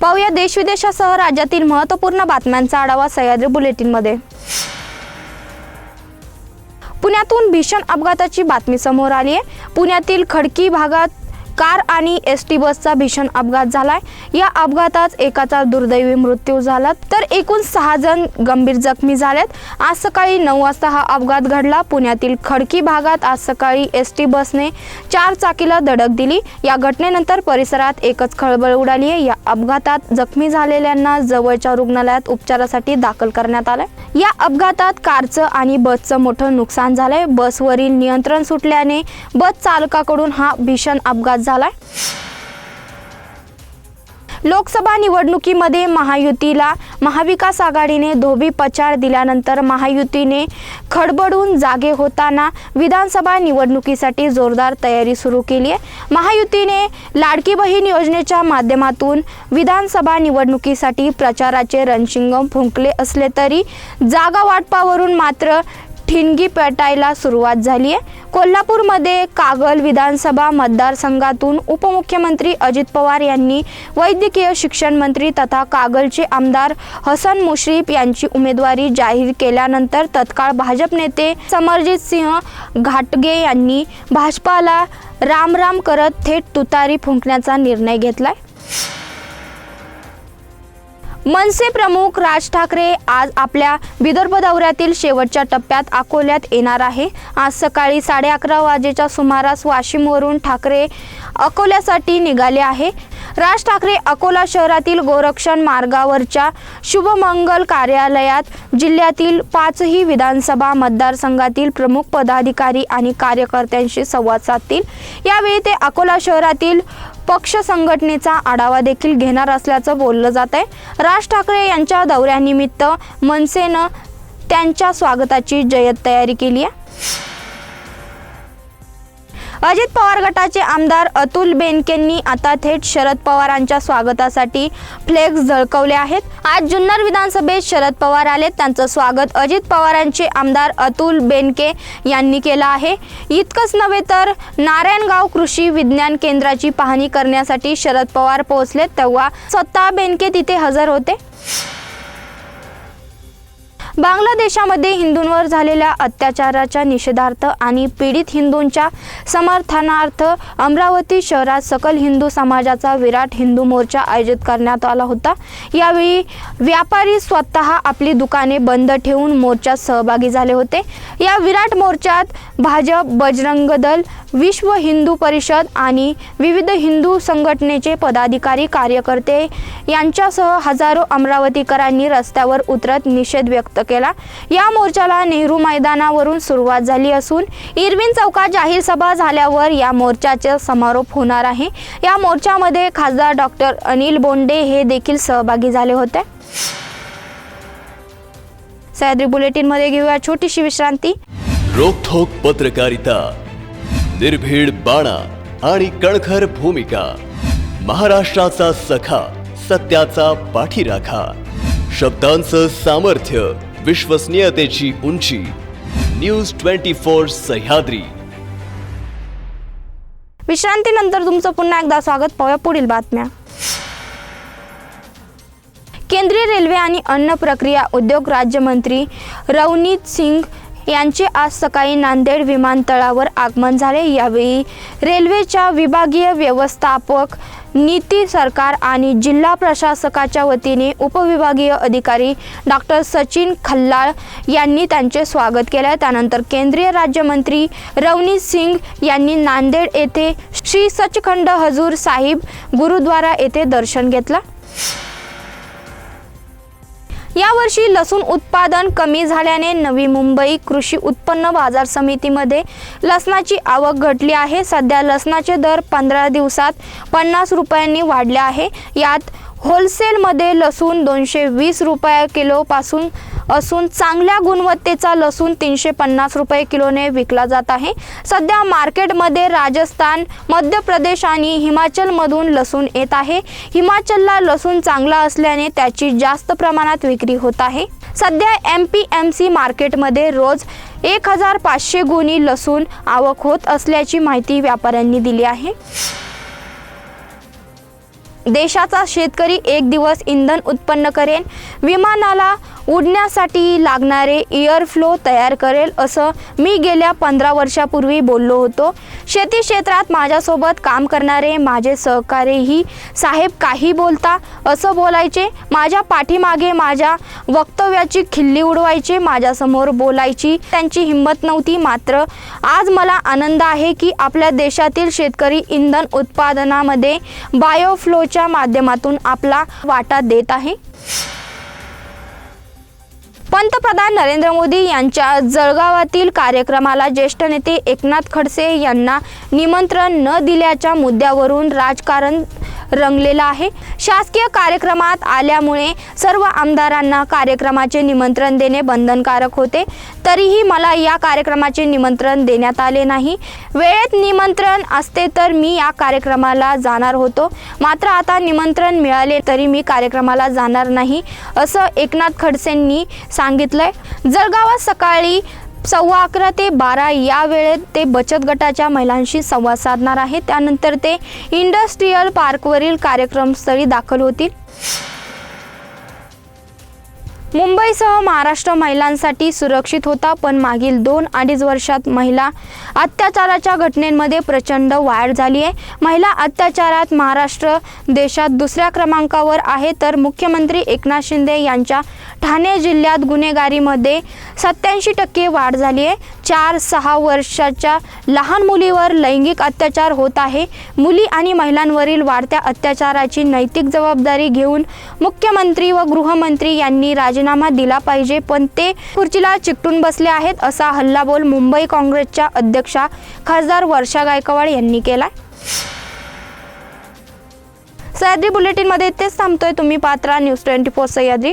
पाहूया देशविदेशासह राज्यातील महत्त्वपूर्ण बातम्यांचा आढावा सह्याद्री बुलेटिनमध्ये. पुण्यातून भीषण अपघाताची बातमी समोर आली आहे पुण्यातील खडकी भागात कार आणि एस टी बसचा भीषण अपघात झालाय. या अपघातात एकाचा दुर्दैवी मृत्यू झाला तर एकूण सहा जण गंभीर जखमी झालेत. आज सकाळी नऊ वाजता हा अपघात घडला. पुण्यातील खडकी भागात आज सकाळी एस टी बसने चार चाकीला धडक दिली. या घटनेनंतर परिसरात एकच खळबळ उडाली आहे. या अपघातात जखमी झालेल्यांना जवळच्या रुग्णालयात उपचारासाठी दाखल करण्यात आलंय. या अपघातात कारचं आणि बसचं मोठं नुकसान झालंय. बसवरील नियंत्रण सुटल्याने बस चालकाकडून हा भीषण अपघात झालाय? लोकसभा निवडणुकीमध्ये महायुतीला महाविकास आघाडीने धोबी पचार दिल्यानंतर महायुतीने खडबडून जागे होताना विधानसभा निवडणुकीसाठी जोरदार तयारी सुरू केली आहे. महायुतीने लाडकी बहीण योजनेच्या माध्यमातून विधानसभा निवडणुकीसाठी प्रचाराचे रणशिंगम फुंकले असले तरी जागा वाटपावरून मात्र ठिणगी पेटायला सुरुवात झाली आहे. कोल्हापूरमध्ये कागल विधानसभा मतदारसंघातून उपमुख्यमंत्री अजित पवार यांनी वैद्यकीय शिक्षण मंत्री तथा कागलचे आमदार हसन मुश्रीफ यांची उमेदवारी जाहीर केल्यानंतर तत्काळ भाजप नेते समरजित सिंह घाटगे यांनी भाजपाला रामराम करत थेट तुतारी फुंकण्याचा निर्णय घेतलाय. मनसे प्रमुख राज ठाकरे आज आपल्या विदर्भ दौऱ्यातील शेवटच्या टप्प्यात अकोल्यात येणार आहे. आज सकाळी साडे अकरा वाजेच्या सुमारास वाशिमवरून ठाकरे अकोल्यासाठी निघाले आहे. राज ठाकरे अकोला शहरातील गोरक्षण मार्गावरच्या शुभमंगल कार्यालयात जिल्ह्यातील पाचही विधानसभा मतदारसंघातील प्रमुख पदाधिकारी आणि कार्यकर्त्यांशी संवाद साधतील. यावेळी ते अकोला शहरातील पक्ष संघटनेचा आढावा देखील घेणार असल्याचं बोललं जात आहे. राज ठाकरे यांच्या दौऱ्यानिमित्त मनसेनं त्यांच्या स्वागताची जय्यत तयारी केली आहे. अजित पवार गटाचे आमदार अतुल बेनकेंनी आता थेट शरद पवारांच्या स्वागतासाठी फ्लेक्स झळकवले आहेत. आज जुन्नर विधानसभेत शरद पवार आले त्यांचं स्वागत अजित पवारांचे आमदार अतुल बेनके यांनी केलं आहे. इतकंच नव्हे तर नारायणगाव कृषी विज्ञान केंद्राची पाहणी करण्यासाठी शरद पवार पोहोचले तेव्हा स्वतः बेनके तिथे हजर होते. बांगलादेशामध्ये हिंदूंवर झालेल्या अत्याचाराच्या निषेधार्थ आणि पीडित हिंदूंच्या समर्थनार्थ अमरावती शहरात सकल हिंदू समाजाचा विराट हिंदू मोर्चा आयोजित करण्यात आला होता. यावेळी व्यापारी स्वतः आपली दुकाने बंद ठेवून मोर्चात सहभागी झाले होते. या विराट मोर्चात भाजप बजरंग दल विश्व हिंदू परिषद आणि विविध हिंदू संघटनेचे पदाधिकारी कार्यकर्ते यांच्यासह हजारो अमरावतीकरांनी रस्त्यावर उतरत निषेध व्यक्त केला. या मोर्चाला नेहरू मैदानावरून सुरुवात झाली असून इरविन चौकात जाहीर सभा झाल्यावर या मोर्चाचे समारोप होणार आहे. या मोर्चामध्ये खासदार डॉक्टर अनिल बोंडे हे देखील सहभागी झाले होते. सह्याद्री बुलेटिनमध्ये घेऊया छोटीशी विश्रांती. रोखोक पत्रकारिता निर्भीड बाणा आणि कणखर भूमिका महाराष्ट्राचा सखा सत्याचा पाठीराखा शब्दांचं सामर्थ्य विश्वसनीयतेची उंची. News twenty four Sahyadri. विश्रांतीनंतर तुमचं पुन्हा एकदा स्वागत. पाहूया पुढील बातम्या. केंद्रीय रेल्वे आणि अन्न प्रक्रिया उद्योग राज्यमंत्री रवनीत सिंग यांचे आज सकाळी नांदेड विमानतळावर आगमन झाले. यावेळी रेल्वेच्या विभागीय व्यवस्थापक नीती सरकार आणि जिल्हा प्रशासकाच्या वतीने उपविभागीय अधिकारी डॉक्टर सचिन खल्लाळ यांनी त्यांचे स्वागत केले. त्यानंतर केंद्रीय राज्यमंत्री रवनीत सिंग यांनी नांदेड येथे श्री सचखंड हजूर साहिब गुरुद्वारा येथे दर्शन घेतलं. यावर्षी लसूण उत्पादन कमी झाल्याने नवी मुंबई कृषी उत्पन्न बाजार समितीमध्ये लसणाची आवक घटली आहे. सध्या लसणाचे दर पंधरा दिवसात पन्नास रुपयांनी वाढले आहे. यात होलसेलमध्ये लसूण दोनशे वीस रुपये किलोपासून असून चांगल्या गुणवत्तेचा लसूण तीनशे पन्नास रुपये किलोने विकला जात आहे. सध्या मार्केटमध्ये राजस्थान मध्य प्रदेश आणि हिमाचलमधून लसूण येत आहे. हिमाचलला लसूण चांगला असल्याने त्याची जास्त प्रमाणात विक्री होत आहे. सध्या एम पी एम सी मार्केटमध्ये रोज एक हजार पाचशे गुणी लसूण आवक होत असल्याची माहिती व्यापाऱ्यांनी दिली आहे. देशाचा शेतकरी एक दिवस इंधन उत्पन्न करेन. विमानाला उडण्यासाठी लागणारे एअरफ्लो तयार करेल असं मी गेल्या पंधरा वर्षापूर्वी बोललो होतो. शेती क्षेत्रात माझ्यासोबत काम करणारे माझे सहकारीही साहेब काही बोलता असं बोलायचे माझ्या पाठीमागे माझ्या वक्तव्याची खिल्ली उडवायचे माझ्यासमोर बोलायची त्यांची हिंमत नव्हती. मात्र आज मला आनंद आहे की आपल्या देशातील शेतकरी इंधन उत्पादनामध्ये बायोफ्लोच्या माध्यमातून आपला वाटा देत आहे. पंतप्रधान नरेंद्र मोदी यांच्या जळगावातील कार्यक्रमाला ज्येष्ठ नेते एकनाथ खडसे यांना निमंत्रण न दिल्याच्या मुद्द्यावरून राजकारण रंगलेला आहे. शासकीय कार्यक्रमात आल्यामुळे सर्व आमदारांना कार्यक्रमाचे निमंत्रण देणे बंधनकारक होते. तरीही मला या कार्यक्रमाचे निमंत्रण देण्यात आले नाही. वेळेत निमंत्रण असते तर मी या कार्यक्रमाला जाणार होतो. मात्र आता निमंत्रण मिळाले तरी मी कार्यक्रमाला जाणार नाही असं एकनाथ खडसेंनी सांगितलंय. जळगावात सकाळी सव्वा अकरा ते बारा या वेळेत ते बचत गटाच्या महिलांशी संवाद साधणार आहे त्यानंतर ते इंडस्ट्रीयल पार्कवरील कार्यक्रमस्थळी दाखल होतील. मुंबईसह महाराष्ट्र महिलांसाठी सुरक्षित होता पण मागील दोन अडीच वर्षात महिला अत्याचाराच्या घटनेमध्ये प्रचंड वाढ झाली आहे. महिला अत्याचारात महाराष्ट्र देशात दुसऱ्या क्रमांकावर आहे तर मुख्यमंत्री एकनाथ शिंदे यांच्या ठाणे जिल्ह्यात गुन्हेगारीमध्ये सत्याऐंशी टक्के वाढ झाली आहे. चार सहा वर्षाच्या लहान मुलीवर लैंगिक अत्याचार होत आहे. मुली आणि महिलांवरील वाढत्या अत्याचाराची नैतिक जबाबदारी घेऊन मुख्यमंत्री व गृहमंत्री यांनी राज राजीनामा दिला पाहिजे पण ते खुर्चीला चिकटून बसले आहेत असा हल्लाबोल मुंबई काँग्रेसच्या अध्यक्षा खासदार वर्षा गायकवाड यांनी केलाय. सह्याद्री बुलेटिनमध्ये तेच थांबतोय. तुम्ही पात्रा न्यूज ट्वेंटी फोर सह्याद्री.